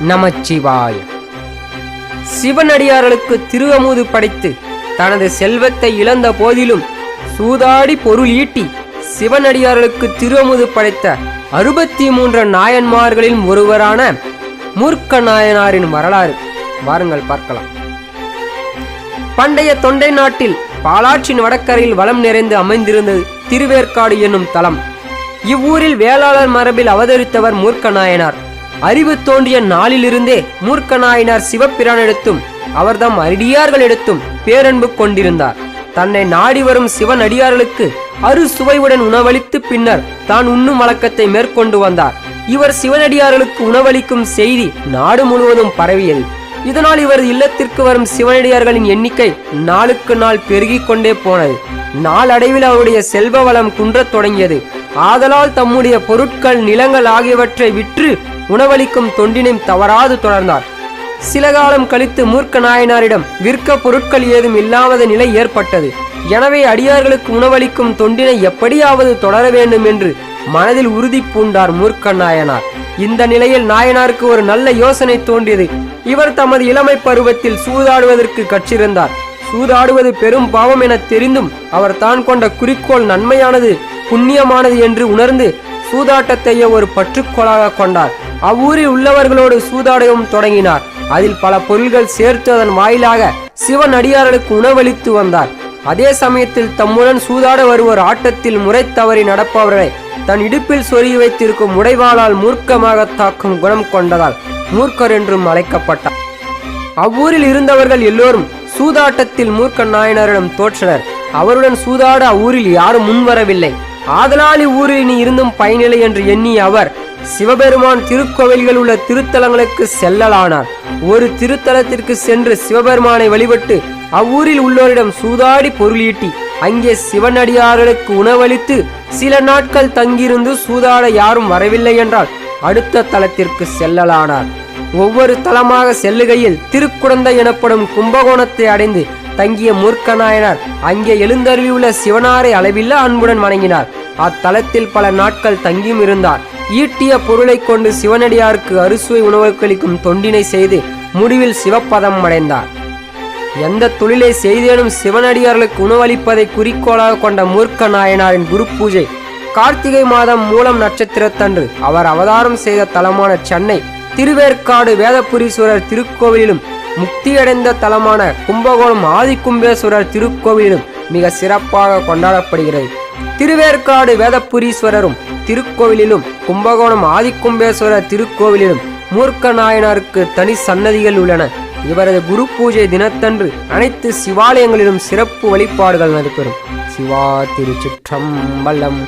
நமச்சிவாய. சிவனடியார்களுக்கு திருவமுது படைத்து தனது செல்வத்தை இழந்த போதிலும் சூதாடி பொருள் ஈட்டி சிவனடியார்களுக்கு திருவமுது படைத்த அறுபத்தி மூன்று நாயன்மார்களில் ஒருவரான மூர்க்க நாயனாரின் வரலாறு. வாருங்கள் பார்க்கலாம். பண்டைய தொண்டை நாட்டில் பாலாற்றின் வடக்கரையில் வளம் நிறைந்து அமைந்திருந்தது திருவேற்காடு என்னும் தலம். இவ்வூரில் வேளாளர் மரபில் அவதரித்தவர் மூர்க்க நாயனார் அறிவு தோன்றிய நாளிலிருந்தே மூர்க்க நாயனார் சிவபிரானிடத்தும் அவர்தம் அடியார்களிடத்தும் பேரன்பு கொண்டிருந்தார். தன்னை நாடி வரும் சிவனடியார்களுக்கு அறுசுவையுடன் உணவளித்து பின்னர் தான் உண்ணும் வழக்கத்தை மேற்கொண்டு வந்தார். இவர் சிவனடியார்களுக்கு உணவளிக்கும் செய்தி நாடு முழுவதும் பரவியது. இதனால் இவர் இல்லத்திற்கு வரும் சிவனடியார்களின் எண்ணிக்கை நாளுக்கு நாள் பெருகிக் கொண்டே போனது. நாளடைவில் அவருடைய செல்வ வளம் குன்றத் தொடங்கியது. ஆதலால் தம்முடைய பொருட்கள் நிலங்கள் ஆகியவற்றை விற்று உணவளிக்கும் தொண்டினை தவறாது தொடர்ந்தார். சில காலம் கழித்து மூர்க்க நாயனாரிடம் விற்க பொருட்கள் ஏதும் இல்லாத நிலை ஏற்பட்டது. எனவே அடியார்களுக்கு உணவளிக்கும் தொண்டினை எப்படியாவது தொடர வேண்டும் என்று மனதில் உறுதி பூண்டார் மூர்க்க நாயனார். இந்த நிலையில் நாயனாருக்கு ஒரு நல்ல யோசனை தோன்றியது. இவர் தமது இளமை பருவத்தில் சூதாடுவதற்கு கற்றிருந்தார். சூதாடுவது பெரும் பாவம் என தெரிந்தும் அவர் தான் கொண்ட குறிக்கோள் நன்மையானது புண்ணியமானது என்று உணர்ந்து சூதாட்டத்தையே ஒரு பற்றுக்கோளாக கொண்டார். அவ்வூரில் உள்ளவர்களோடு சூதாடவும் தொடங்கினார். அதில் பல பொருள்கள் சேர்த்து அதன் வாயிலாக சிவன் அடியார்களுக்கு உணவளித்து வந்தார். அதே சமயத்தில் தம்முடன் சூதாட வருவோர் ஆட்டத்தில் முறை தவறி நடப்பவர்களை தன் இடுப்பில் சொருகி வைத்திருக்கும் உடைவாளால் மூர்க்கமாக தாக்கும் குணம் கொண்டதால் மூர்க்கர் என்றும் அழைக்கப்பட்டார். அவ்வூரில் இருந்தவர்கள் எல்லோரும் சூதாட்டத்தில் மூர்க்க நாயனரிடம் தோற்றனர். அவருடன் சூதாட அவ்வூரில் யாரும் முன்வரவில்லை. ஆதலால் இவ்வூரில் இனி இருந்தும் பயனில்லை என்று எண்ணிய அவர் சிவபெருமான் திருக்கோவில்கள் உள்ள திருத்தலங்களுக்கு செல்லலானார். ஒரு திருத்தலத்திற்கு சென்று சிவபெருமானை வழிபட்டு அவ்வூரில் உள்ளோரிடம் சூதாடி பொருளீட்டி அங்கே சிவனடியார்களுக்கு உணவளித்து சில நாட்கள் தங்கியிருந்து சூதாட யாரும் வரவில்லை என்றால் அடுத்த தலத்திற்கு செல்லலானார். ஒவ்வொரு தலமாக செல்லுகையில் திருக்குடந்தை எனப்படும் கும்பகோணத்தை அடைந்து தங்கிய மூர்க்கநாயனார் அங்கே எழுந்தருளியுள்ள சிவனாரை அளவில்லா அன்புடன் வணங்கினார். அத்தலத்தில் பல நாட்கள் தங்கியும் இருந்தார். ஈட்டிய பொருளைக் கொண்டு சிவனடியாருக்கு அறுசுவை உணவுக்களிக்கும் தொண்டினை செய்து முடிவில் சிவப்பதம் அடைந்தார். எந்த தொழிலை செய்தேனும் சிவனடியார்களுக்கு உணவளிப்பதை குறிக்கோளாக கொண்ட மூர்க்க நாயனாரின் குரு பூஜை கார்த்திகை மாதம் மூலம் நட்சத்திரத்தன்று அவர் அவதாரம் செய்த தலமான சென்னை திருவேற்காடு வேதபுரீஸ்வரர் திருக்கோவிலிலும் முக்தியடைந்த தலமான கும்பகோணம் ஆதிக்கும்பேஸ்வரர் திருக்கோவிலிலும் மிக சிறப்பாக கொண்டாடப்படுகிறது. திருவேற்காடு வேதபுரீஸ்வரரும் திருக்கோவிலிலும் கும்பகோணம் ஆதிக்கும்பேஸ்வரர் திருக்கோவிலிலும் மூர்க்க நாயனாருக்கு தனி சன்னதிகள் உள்ளன. இவரது குரு பூஜை தினத்தன்று அனைத்து சிவாலயங்களிலும் சிறப்பு வழிபாடுகள் நடைபெறும். சிவா திருச்சிற்றம்பலம்.